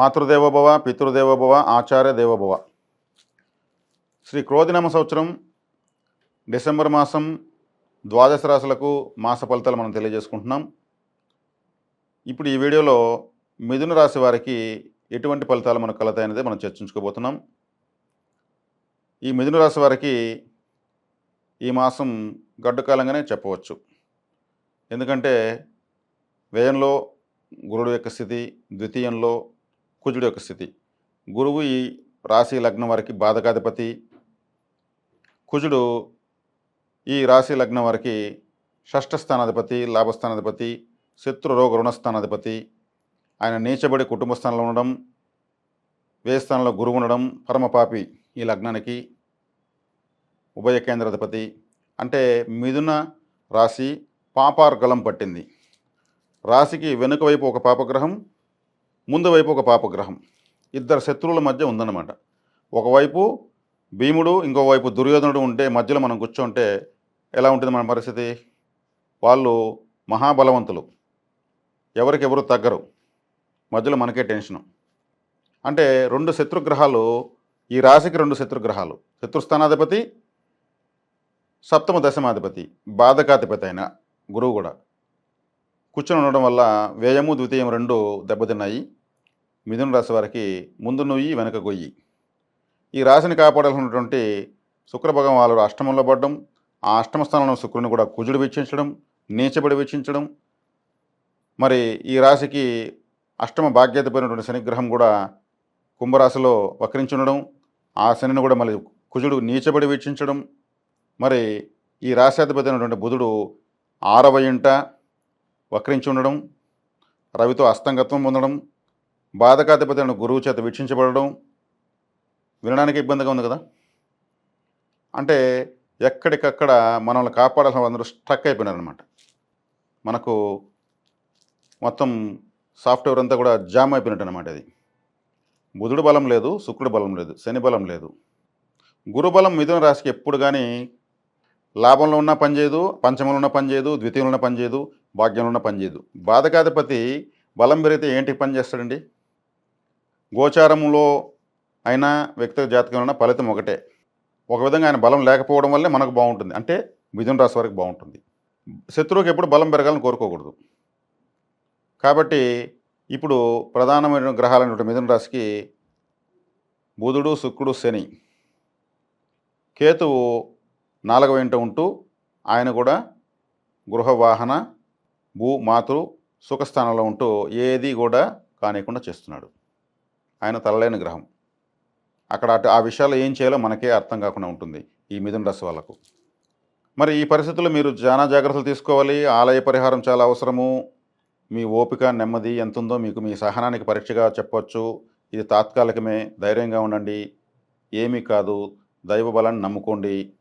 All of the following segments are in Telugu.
మాతృదేవోభవ పితృదేవోభవ ఆచార్య దేవోభవ. శ్రీ క్రోధినామ సంవత్సరం డిసెంబర్ మాసం ద్వాదశ రాశులకు మాస ఫలితాలు మనం తెలియజేసుకుంటున్నాం. ఇప్పుడు ఈ వీడియోలో మిథున రాశి వారికి ఎటువంటి ఫలితాలు మనకు కలుగుతాయనేది మనం చర్చించుకోబోతున్నాం. ఈ మిథున రాశి వారికి ఈ మాసం గడ్డుకాలంగానే చెప్పవచ్చు. ఎందుకంటే వ్యయంలో గురుడు యొక్క స్థితి ద్వితీయంలో కుజుడు యొక్క స్థితి. గురువు ఈ రాశి లగ్నం వారికి బాధకాధిపతి. కుజుడు ఈ రాశి లగ్నం వారికి షష్ఠ స్థానాధిపతి లాభస్థానాధిపతి శత్రు రోగ రుణస్థానాధిపతి. ఆయన నీచబడి కుటుంబ స్థానంలో ఉండడం వే స్థానంలో గురువు ఉండడం పరమపాపి ఈ లగ్నానికి ఉభయ కేంద్రాధిపతి. అంటే మిథున రాశి పాపార్గలం పట్టింది. రాశికి వెనుక వైపు ఒక పాపగ్రహం ముందు వైపు ఒక పాపగ్రహం. ఇద్దరు శత్రువుల మధ్య ఉందన్నమాట. ఒకవైపు భీముడు ఇంకోవైపు దుర్యోధనుడు ఉంటే మధ్యలో మనం కూర్చుంటే ఎలా ఉంటుంది మన పరిస్థితి? వాళ్ళు మహాబలవంతులు. ఎవరికెవరు తగ్గరు. మధ్యలో మనకే టెన్షను. అంటే రెండు శత్రుగ్రహాలు ఈ రాశికి రెండు శత్రుగ్రహాలు. శత్రుస్థానాధిపతి సప్తమ దశమాధిపతి బాధకాధిపతి అయిన గురువు కూడా. కూర్చొని ఉండడం వల్ల వ్యయము ద్వితీయం రెండు దెబ్బతిన్నాయి. మిథున రాశి వారికి ముందు నుయ్యి వెనక గొయ్యి. ఈ రాశిని కాపాడాల్సినటువంటి శుక్రభగం వాళ్ళు అష్టమంలో పడడం ఆ అష్టమ స్థానంలో శుక్రుని కూడా కుజుడు వీక్షించడం నీచబడి వీక్షించడం మరి ఈ రాశికి అష్టమ బాధ్యతపైనటువంటి శనిగ్రహం కూడా కుంభరాశిలో వక్రించి ఉండడం ఆ శనిని కూడా మళ్ళీ కుజుడు నీచబడి వీక్షించడం మరి ఈ రాశాధిపతి అయినటువంటి బుధుడు ఆరవ ఇంట వక్రించి ఉండడం రవితో అస్తంగత్వం పొందడం బాధకాధిపతి అయిన గురువు చేత వీక్షించబడడం వినడానికి ఇబ్బందిగా ఉంది కదా? అంటే ఎక్కడికక్కడ మనల్ని కాపాడాల్సిన అందరూ స్ట్రక్ అయిపోయినారనమాట మనకు మొత్తం సాఫ్ట్వేర్ అంతా కూడా జామ్ అయిపోయినట్టు అనమాట అది. బుధుడు బలం లేదు శుక్రుడు బలం లేదు శని బలం లేదు. గురుబలం మిథున రాశికి ఎప్పుడు కానీ లాభంలో ఉన్న పని చేయదు పంచమంలో ఉన్న పని చేయదు ద్వితీయంలో ఉన్న పనిచేయదు భాగ్యంలో ఉన్న పనిచేయదు బాధకాధిపతి బలం పెరిగితే ఏంటి పని చేస్తాడండి? గోచారంలో అయినా వ్యక్తిగత జాతకంలో ఉన్న ఫలితం ఒకటే. ఒక విధంగా ఆయన బలం లేకపోవడం వల్లే మనకు బాగుంటుంది. అంటే మిథున రాశి వరకు బాగుంటుంది. శత్రువుకి ఎప్పుడు బలం పెరగాలని కోరుకోకూడదు. కాబట్టి ఇప్పుడు ప్రధానమైన గ్రహాలైనటువంటి మిథున రాశికి బుధుడు శుక్రుడు శని. కేతువు నాలుగవ ఇంట ఉంటూ ఆయన కూడా గృహ వాహన భూ మాతృ సుఖస్థానంలో ఉంటూ ఏది కూడా కానియకుండా చేస్తున్నాడు. ఆయన తలలేని గ్రహం. అక్కడ అటు ఆ విషయాలు ఏం చేయాలో మనకే అర్థం కాకుండా ఉంటుంది ఈ మిథున రాశి వాళ్ళకు. మరి ఈ పరిస్థితుల్లో మీరు చాలా జాగ్రత్తలు తీసుకోవాలి. ఆలయ పరిహారం చాలా అవసరము. మీ ఓపిక నెమ్మది ఎంత ఉందో మీకు మీ సహనానికి పరీక్షగా చెప్పవచ్చు ఇది తాత్కాలికమే. ధైర్యంగా ఉండండి. ఏమీ కాదు. దైవ బలాన్ని నమ్ముకోండి.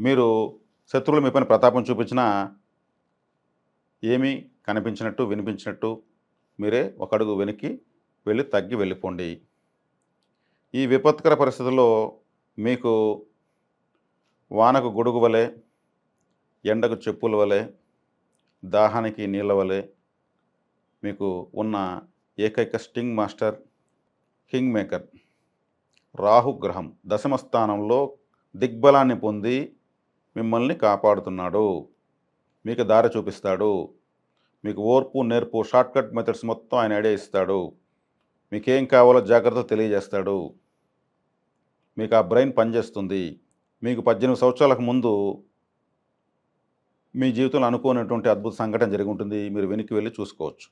మీరు శత్రువులు మీ పని ప్రతాపం చూపించినా ఏమీ కనిపించినట్టు వినిపించినట్టు మీరే ఒక అడుగు వెనక్కి వెళ్ళి తగ్గి వెళ్ళిపోండి. ఈ విపత్కర పరిస్థితుల్లో మీకు వానకు గొడుగు వలె ఎండకు చెప్పుల వలె దాహానికి నీళ్ళ వలె మీకు ఉన్న ఏకైక స్టింగ్ మాస్టర్ కింగ్ మేకర్ రాహుగ్రహం దశమ స్థానంలో దిగ్బలాన్ని పొంది మిమ్మల్ని కాపాడుతున్నాడు. మీకు దారి చూపిస్తాడు. మీకు ఓర్పు నేర్పు షార్ట్కట్ మెథడ్స్ మొత్తం ఆయన ఐడియా ఇస్తాడు. మీకేం కావాలో జాగ్రత్త తెలియజేస్తాడు. మీకు ఆ బ్రెయిన్ పనిచేస్తుంది. మీకు పద్దెనిమిది సంవత్సరాలకు ముందు మీ జీవితంలో అనుకోనటువంటి అద్భుత సంఘటన జరిగి ఉంటుంది మీరు వెనక్కి వెళ్ళి చూసుకోవచ్చు.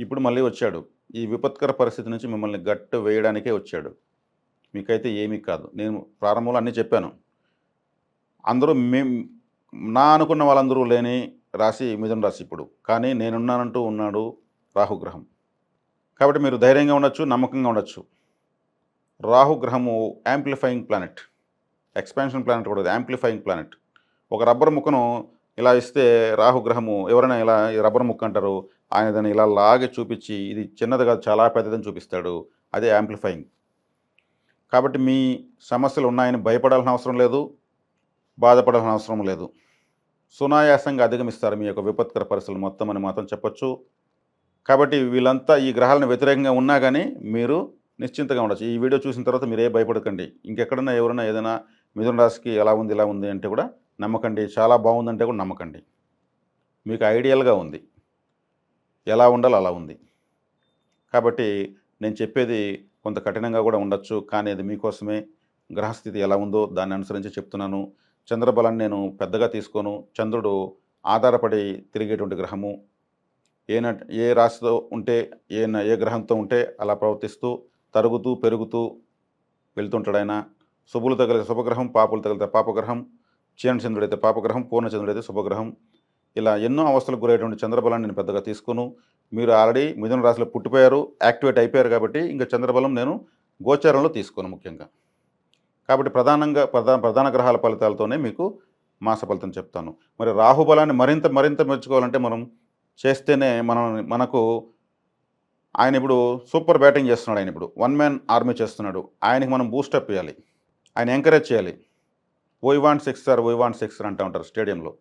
ఇప్పుడు మళ్ళీ వచ్చాడు. ఈ విపత్కర పరిస్థితి నుంచి మిమ్మల్ని గట్టు వేయడానికే వచ్చాడు. మీకైతే ఏమీ కాదు. నేను ప్రారంభంలో అన్నీ చెప్పాను. అందరూ మేం నా అనుకున్న వాళ్ళందరూ లేని రాశి మిథున రాశి ఇప్పుడు. కానీ నేనున్నానంటూ ఉన్నాడు రాహుగ్రహం. కాబట్టి మీరు ధైర్యంగా ఉండొచ్చు నమ్మకంగా ఉండొచ్చు. రాహుగ్రహము యాంప్లిఫైయింగ్ ప్లానెట్ ఎక్స్పాన్షన్ ప్లానెట్ కూడా యాంప్లిఫైయింగ్ ప్లానెట్ ఒక రబ్బర్ ముక్కను ఇలా ఇస్తే రాహుగ్రహము ఎవరైనా ఇలా రబ్బర్ ముక్క అంటారు ఆయన దాన్ని ఇలా లాగి చూపించి ఇది చిన్నది కాదు చాలా పెద్దదని చూపిస్తాడు. అదే యాంప్లిఫైయింగ్ కాబట్టి మీ సమస్యలు ఉన్నాయని భయపడాల్సిన అవసరం లేదు బాధపడాల్సిన అవసరం లేదు. సునాయాసంగా అధిగమిస్తారు మీ యొక్క విపత్కర పరిస్థితులు మొత్తం అని మాత్రం చెప్పొచ్చు. కాబట్టి వీళ్ళంతా ఈ గ్రహాలను వ్యతిరేకంగా ఉన్నా కానీ మీరు నిశ్చింతగా ఉండొచ్చు. ఈ వీడియో చూసిన తర్వాత మీరే భయపడకండి. ఇంకెక్కడన్నా ఎవరైనా ఏదైనా మిథున రాశికి ఎలా ఉంది ఇలా ఉంది అంటే కూడా నమ్మకండి. చాలా బాగుందంటే కూడా నమ్మకండి. మీకు ఐడియల్గా ఉంది. ఎలా ఉండాలో అలా ఉంది. కాబట్టి నేను చెప్పేది కొంత కఠినంగా కూడా ఉండొచ్చు. కానీ అది మీకోసమే గ్రహస్థితి ఎలా ఉందో దాన్ని అనుసరించి చెప్తున్నాను. చంద్రబలాన్ని నేను పెద్దగా తీసుకోను. చంద్రుడు ఆధారపడి తిరిగేటువంటి గ్రహము. ఏ ఏ రాశితో ఉంటే ఏ ఏ గ్రహంతో ఉంటే అలా ప్రవర్తిస్తూ తరుగుతూ పెరుగుతూ వెళ్తుంటాడు ఆయన శుభులు తగిలితే శుభగ్రహం పాపులు తగిలితే పాపగ్రహం చంద్రుడైతే పాపగ్రహం పూర్ణచంద్రుడైతే శుభగ్రహం. ఇలా ఎన్నో అవస్థలకు గురయ్యేటువంటి చంద్రబలాన్ని నేను పెద్దగా తీసుకోను. మీరు ఆల్రెడీ మిథున రాశిలో పుట్టిపోయారు యాక్టివేట్ అయిపోయారు కాబట్టి ఇంకా చంద్రబలం నేను గోచారంలో తీసుకోను ముఖ్యంగా. కాబట్టి ప్రధానంగా ప్రధాన ప్రధాన గ్రహాల ఫలితాలతోనే మీకు మాస ఫలితం చెప్తాను. మరి రాహుబలాన్ని మరింత మరింత మెచ్చుకోవాలంటే మనం చేస్తేనే మనం మనకు ఆయన ఇప్పుడు సూపర్ బ్యాటింగ్ చేస్తున్నాడు ఆయన ఇప్పుడు. వన్ మ్యాన్ ఆర్మీ చేస్తున్నాడు. ఆయనకి మనం బూస్టప్ ఇవ్వాలి ఆయన ఎంకరేజ్ చేయాలి. ఓ want six sir oh want six అంటూ ఉంటారు స్టేడియంలో.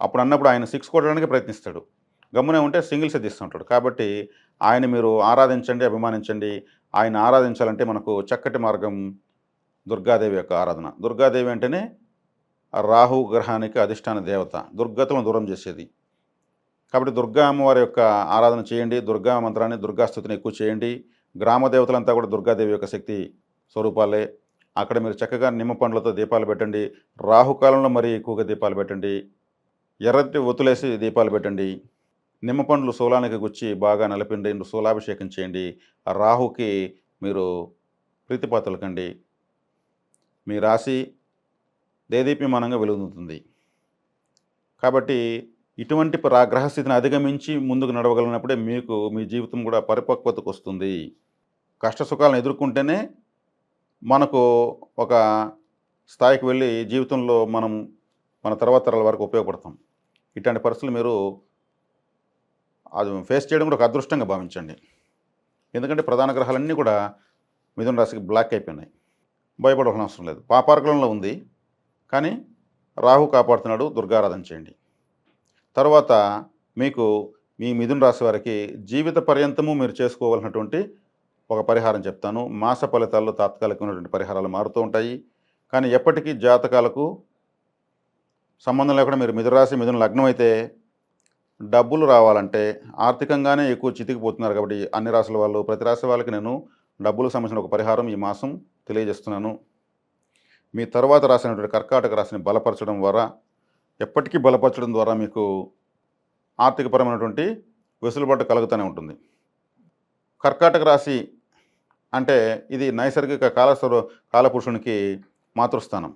అప్పుడు అన్నప్పుడు ఆయన సిక్స్ కొట్టడానికి ప్రయత్నిస్తాడు. గమ్మునే ఉంటే సింగిల్స్ తీస్తుంటాడు. కాబట్టి ఆయన మీరు ఆరాధించండి అభిమానించండి. ఆయన ఆరాధించాలంటే మనకు చక్కటి మార్గం దుర్గాదేవి యొక్క ఆరాధన. దుర్గాదేవి అంటేనే రాహు గ్రహానికి అధిష్టాన దేవత. దుర్గతను దూరం చేసేది. కాబట్టి దుర్గా అమ్మవారి యొక్క ఆరాధన చేయండి. దుర్గా మంత్రాన్ని దుర్గాస్థుతిని ఎక్కువ చేయండి. గ్రామ దేవతలంతా కూడా దుర్గాదేవి యొక్క శక్తి స్వరూపాలే. అక్కడ మీరు చక్కగా నిమ్మ పండ్లతో దీపాలు పెట్టండి. రాహుకాలంలో మరీ ఎక్కువగా దీపాలు పెట్టండి. ఎర్రటి ఒత్తులేసి దీపాలు పెట్టండి. నిమ్మ పండ్లు శూలానికి గుచ్చి బాగా నలిపిండి శూలాభిషేకం చేయండి. రాహుకి మీరు ప్రీతిపాత్రలకండి. మీ రాశి దేదీప్యమానంగా వెలుగుతుంది. కాబట్టి ఇటువంటి గ్రహస్థితిని అధిగమించి ముందుకు నడవగలిగినప్పుడే మీకు మీ జీవితం కూడా పరిపక్వతకు వస్తుంది. కష్ట సుఖాలను ఎదుర్కొంటేనే మనకు ఒక స్థాయికి వెళ్ళి జీవితంలో మనం మన తర్వాత తరాల వరకు ఉపయోగపడతాం. ఇట్లాంటి పరిస్థితులు మీరు అది ఫేస్ చేయడం కూడా ఒక అదృష్టంగా భావించండి. ఎందుకంటే ప్రధాన గ్రహాలన్నీ కూడా మిథున రాశికి బ్లాక్ అయిపోయినాయి. భయపడవలసిన అవసరం లేదు. పాపార్కులంలో ఉంది. కానీ రాహు కాపాడుతున్నాడు దుర్గారాధన చేయండి. తర్వాత మీకు మీ మిథున రాశి వారికి జీవిత పర్యంతము మీరు చేసుకోవాల్సినటువంటి ఒక పరిహారం చెప్తాను. మాస ఫలితాల్లో తాత్కాలికమైనటువంటి పరిహారాలు మారుతూ ఉంటాయి. కానీ ఎప్పటికీ జాతకాలకు సంబంధం లేకుండా మీరు మిథున రాశి మిథున లగ్నం అయితే డబ్బులు రావాలంటే ఆర్థికంగానే ఎక్కువ చితికిపోతున్నారు కాబట్టి అన్ని రాశుల వాళ్ళు ప్రతి రాశి వాళ్ళకి నేను డబ్బులకు సంబంధించిన ఒక పరిహారం ఈ మాసం తెలియజేస్తున్నాను. మీ తర్వాత రాసినటువంటి కర్కాటక రాశిని బలపరచడం ద్వారా ఎప్పటికీ బలపరచడం ద్వారా మీకు ఆర్థికపరమైనటువంటి వెసులుబాటు కలుగుతూనే ఉంటుంది. కర్కాటక రాశి అంటే ఇది నైసర్గిక కాలస్వర కాలపురుషునికి మాతృస్థానం.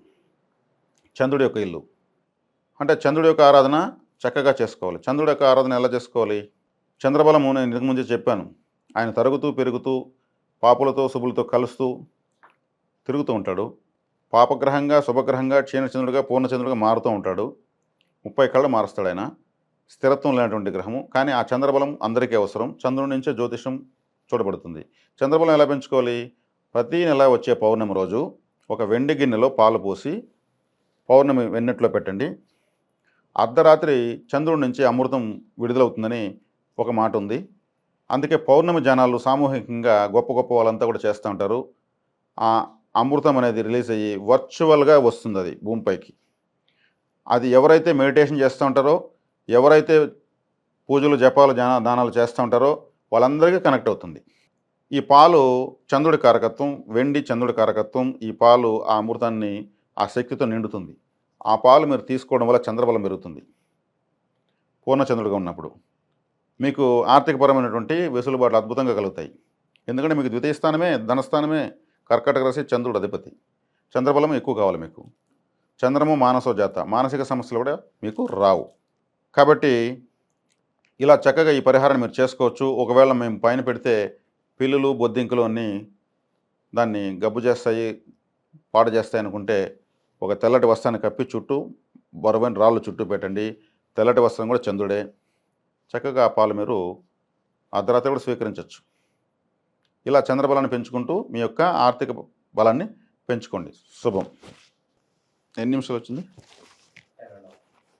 చంద్రుడి యొక్క ఇల్లు. అంటే చంద్రుడి యొక్క ఆరాధన చక్కగా చేసుకోవాలి. చంద్రుడి యొక్క ఆరాధన ఎలా చేసుకోవాలి? చంద్రబలము నేను ఇంతకు ముందే చెప్పాను. ఆయన తరుగుతూ పెరుగుతూ పాపులతో శుభులతో కలుస్తూ తిరుగుతూ ఉంటాడు. పాపగ్రహంగా శుభగ్రహంగా క్షీణచంద్రుడిగా పూర్ణచంద్రుడిగా మారుతూ ఉంటాడు. ముప్పై కళ్ళు మారుస్తాడు ఆయన స్థిరత్వం లేనటువంటి గ్రహము. కానీ ఆ చంద్రబలం అందరికీ అవసరం. చంద్రుడి నుంచే జ్యోతిషం చూడబడుతుంది. చంద్రబలం ఎలా పెంచుకోవాలి? ప్రతి నెల వచ్చే పౌర్ణమి రోజు ఒక వెండి గిన్నెలో పాలు పోసి పౌర్ణమి వెన్నెట్లో పెట్టండి. అర్ధరాత్రి చంద్రుడి నుంచి అమృతం విడుదలవుతుందని ఒక మాట ఉంది. అందుకే పౌర్ణమి జనాలు సామూహికంగా గొప్ప గొప్ప వాళ్ళంతా కూడా చేస్తూ ఉంటారు. ఆ అమృతం అనేది రిలీజ్ అయ్యి వర్చువల్గా వస్తుంది అది భూమిపైకి. అది ఎవరైతే మెడిటేషన్ చేస్తూ ఉంటారో ఎవరైతే పూజలు జపాలు జాన దానాలు చేస్తూ ఉంటారో వాళ్ళందరికీ కనెక్ట్ అవుతుంది. ఈ పాలు చంద్రుడి కారకత్వం వెండి చంద్రుడి కారకత్వం ఈ పాలు ఆ అమృతాన్ని ఆ శక్తితో నిండుతుంది. ఆ పాలు మీరు తీసుకోవడం వల్ల చంద్రబలం పెరుగుతుంది. పూర్ణచంద్రుడిగా ఉన్నప్పుడు. మీకు ఆర్థికపరమైనటువంటి వెసులుబాట్లు అద్భుతంగా కలుగుతాయి. ఎందుకంటే మీకు ద్వితీయ స్థానమే ధనస్థానమే కర్కటక రాశి చంద్రుడు అధిపతి. చంద్రబలం ఎక్కువ కావాలి మీకు. చంద్రము మానసో జాత. మానసిక సమస్యలు కూడా మీకు రావు. కాబట్టి ఇలా చక్కగా ఈ పరిహారాన్ని మీరు చేసుకోవచ్చు. ఒకవేళ మేము పైన పెడితే పిల్లులు బొద్దింకులు అన్నీ దాన్ని గబ్బు చేస్తాయి పాడు చేస్తాయి అనుకుంటే ఒక తెల్లటి వస్త్రాన్ని కప్పి చుట్టూ బరువైన రాళ్ళు చుట్టూ పెట్టండి. తెల్లటి వస్త్రం కూడా చంద్రుడే. చక్కగా ఆ పాలు మీరు అర్ధరాత్రి కూడా స్వీకరించవచ్చు ఇలా చంద్రబలాన్ని పెంచుకుంటూ మీ యొక్క ఆర్థిక బలాన్ని పెంచుకోండి. శుభం. ఎన్ని నిమిషాలు వచ్చింది?